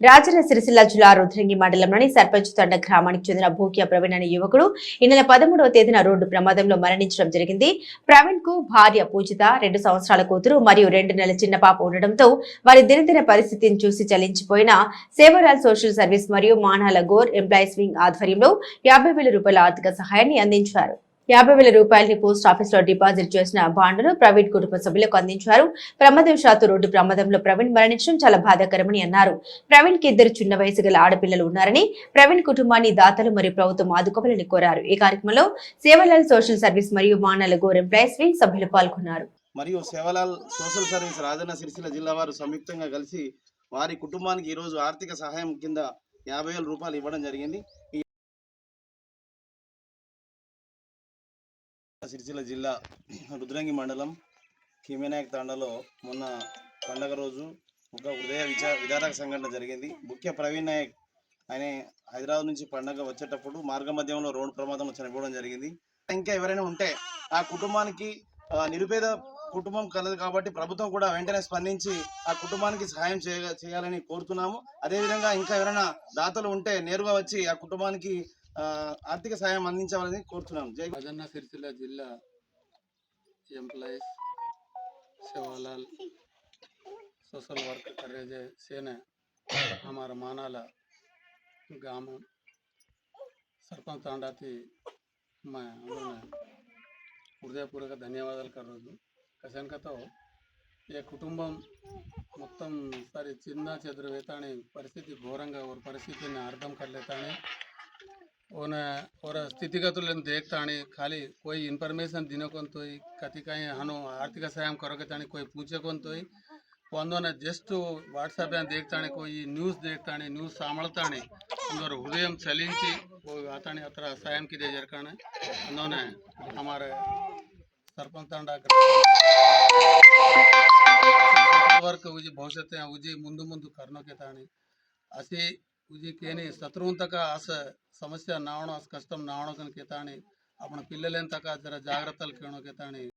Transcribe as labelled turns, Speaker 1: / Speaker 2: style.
Speaker 1: రాజన్న సిరిసిల్ల జిల్లా రుద్రంగి మండలంలోని సర్పంచ్ తండ గ్రామానికి చెందిన భూక్య ప్రవీణ్ అనే యువకుడు ఈ నెల పదమూడవ తేదీన రోడ్డు ప్రమాదంలో మరణించడం జరిగింది. ప్రవీణ్కు భార్య పూజిత రెండు సంవత్సరాల కూతురు మరియు రెండు నెలల చిన్న పాప ఉండడంతో వారి దినదిన పరిస్థితిని చూసి చలించిపోయిన సేవరాల్ సోషల్ సర్వీస్ మరియు మానాల గోర్ ఎంప్లాయీస్ వింగ్ ఆధ్వర్యంలో యాభై వేల రూపాయల ఆర్థిక సహాయాన్ని అందించారు. యాభై వేల రూపాయలని పోస్ట్ ఆఫీస్లో డిపాజిట్ చేసిన బాండ్ను ప్రవీణ్ కుటుంబ సభ్యులకు అందించారు. ప్రమాదవశాత్తు రోడ్డు ప్రమాదంలో ప్రవీణ్ మరణించడం చాలా బాధాకరమని అన్నారు. ప్రవీణ్కి ఇద్దరు చిన్న వయసు గల ఆడపిల్లలు ఉన్నారని ప్రవీణ్ కుటుంబాన్ని దాతలు మరియు ప్రభుత్వం ఆదుకోవాలని కోరారు. ఈ కార్యక్రమంలో సేవలాల్ సోషల్ సర్వీస్ మరియు మానల గోర్ ఎంప్లాయీస్ వింగ్ సభ్యులు పాల్గొన్నారు.
Speaker 2: మరియు సేవలాల్ సోషల్ సర్వీస్ రాజన్న సిరిసిల్ల జిల్లా వారు సంయుక్తంగా కలిసి వారి కుటుంబానికి ఈరోజు ఆర్థిక సహాయం కింద యాభై వేల రూపాయలు ఇవ్వడం జరిగింది. సిరిసిల్ల జిల్లా రుద్రంగి మండలం కిమినాయక్ తాండాలో మొన్న పండగ రోజు ఒక హృదయ విచార విధారక సంఘటన జరిగింది. ముఖ్య ప్రవీణ్ నాయక్ అనే హైదరాబాద్ నుంచి పండగ వచ్చేటప్పుడు మార్గ మధ్యంలో రోడ్డు ప్రమాదంలో చనిపోవడం జరిగింది. ఇంకా ఎవరైనా ఉంటే ఆ కుటుంబానికి నిరుపేద కుటుంబం కలదు కాబట్టి ప్రభుత్వం కూడా వెంటనే స్పందించి ఆ కుటుంబానికి సహాయం చేయాలని కోరుతున్నాము. అదేవిధంగా ఇంకా ఎవరైనా దాతలు ఉంటే నేరుగా వచ్చి ఆ కుటుంబానికి ఆర్థిక సహాయం అందించాలని కోరుతున్నాము జై
Speaker 3: రాజన్న సిరిసిల్ల जिला एम्प्लॉइज सेवालाल सोशल वर्क कर रहे जे सेने हमारा मानाला गांव सरपंच तांडा थी मैं उन्होंने హృదయపూర్వక ధన్యవాదాలు కర్రోజు కసనకతో ఈ కుటుంబం మొత్తం సరే చిన్న చెదురు వేతాని పరిస్థితి ఘోరంగా ఒక పరిస్థితిని అర్థం కర్లేతాని और स्थितिगत तो देखता खाली कोई इनफर्मेशन दिन को कति कहीं हनु आर्थिक सहाय करें कोई पूछे को जस्ट वाट्सअप देखता कोई न्यूज़ देखता न्यूज़ सामलता हृदय चली आता अत्र सहाय की हमारे सरपंच भविष्य उजी मुं मुं कर्ण के असी ಪೂಜೆಕೇನೆ ಶತ್ರುಂತಕ ಆಸ ಸಮಸ್ಯೆ ನಾವಣ ಕಷ್ಟ ನಾವಣ ಕೇತಾಣಿ ಅಪ್ಪನ ಪಿಲ್ಲಲೇನ ತಕ ಜರ ಜಾಗ್ರತ್ತಲು ಕೇಳೋ ಕೇತಾಣಿ